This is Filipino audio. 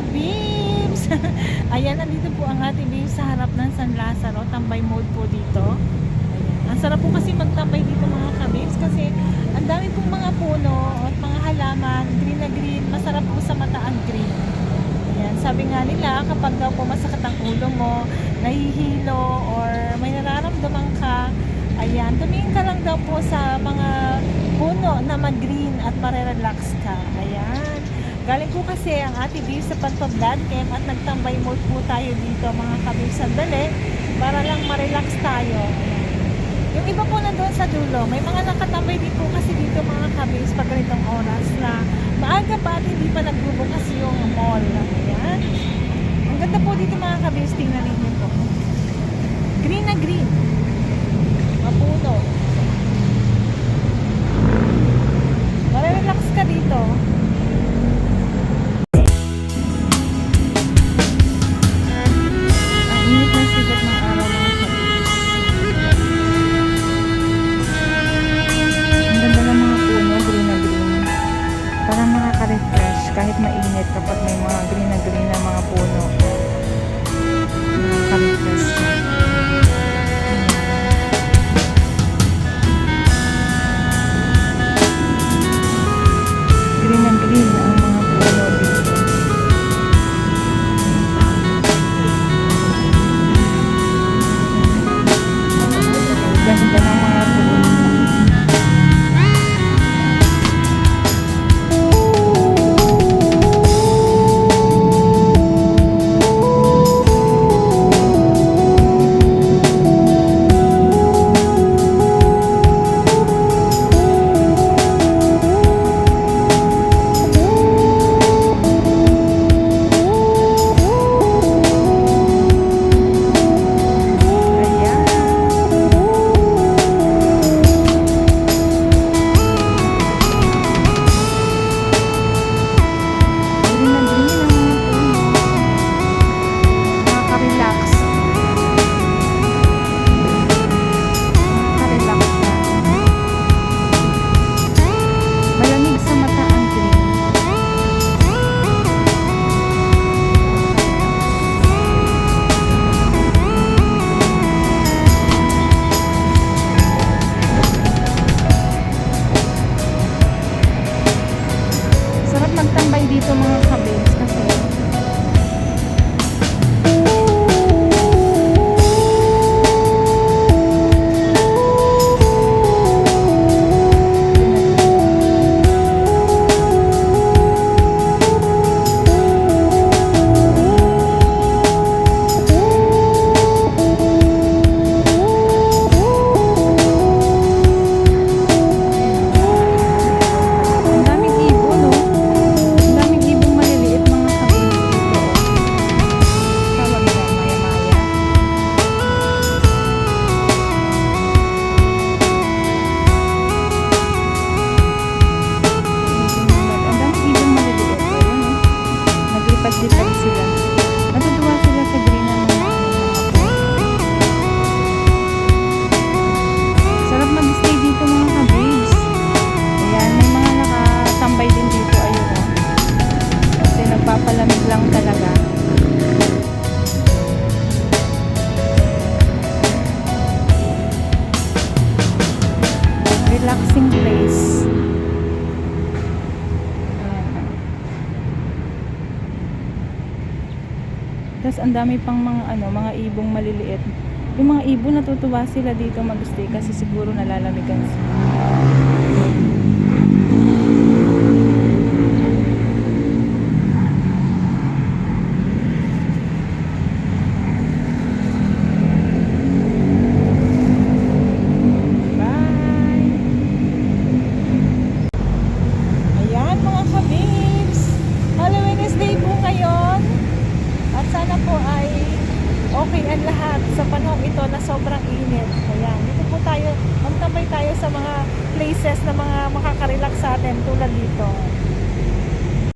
kabibs! Ayan, nandito po ang ating babes sa harap ng San Lazaro. Tambay mode po dito. Ayan. Ang sarap po kasi magtambay dito mga kabibs kasi ang dami pong mga puno at mga halaman, green na green, masarap po sa mata ang green. Ayan, sabi nga nila kapag daw po masakit ang ulo mo, nahihilo or may nararamdaman ka, ayan, tumingin ka lang daw po sa mga puno na mag-green at marerelax ka. Ayan. Galing po kasi ang ate Viv sa Panto Blood Camp at nagtambay mode po tayo dito mga kabib sandali para lang ma-relax tayo. Yung iba po nandun sa dulo, may mga nakatambay din po kasi dito mga kabibs pag oras na maaga pa at hindi pa nagbubukas kapag may mga green na green na mga puno. Magtambay dito mga kabins kasi Tapos ang dami pang mga ano, mga ibong maliliit. Yung mga ibon natutuwa sila dito mag-stay kasi siguro nalalamigan sila. Bye! Ayan mga kabibs! Halloween Day po ngayon. At sana po ay okay ang lahat sa panahon ito na sobrang init. Ayan, dito po tayo, magtambay tayo sa mga places na mga makakarelax sa atin tulad dito.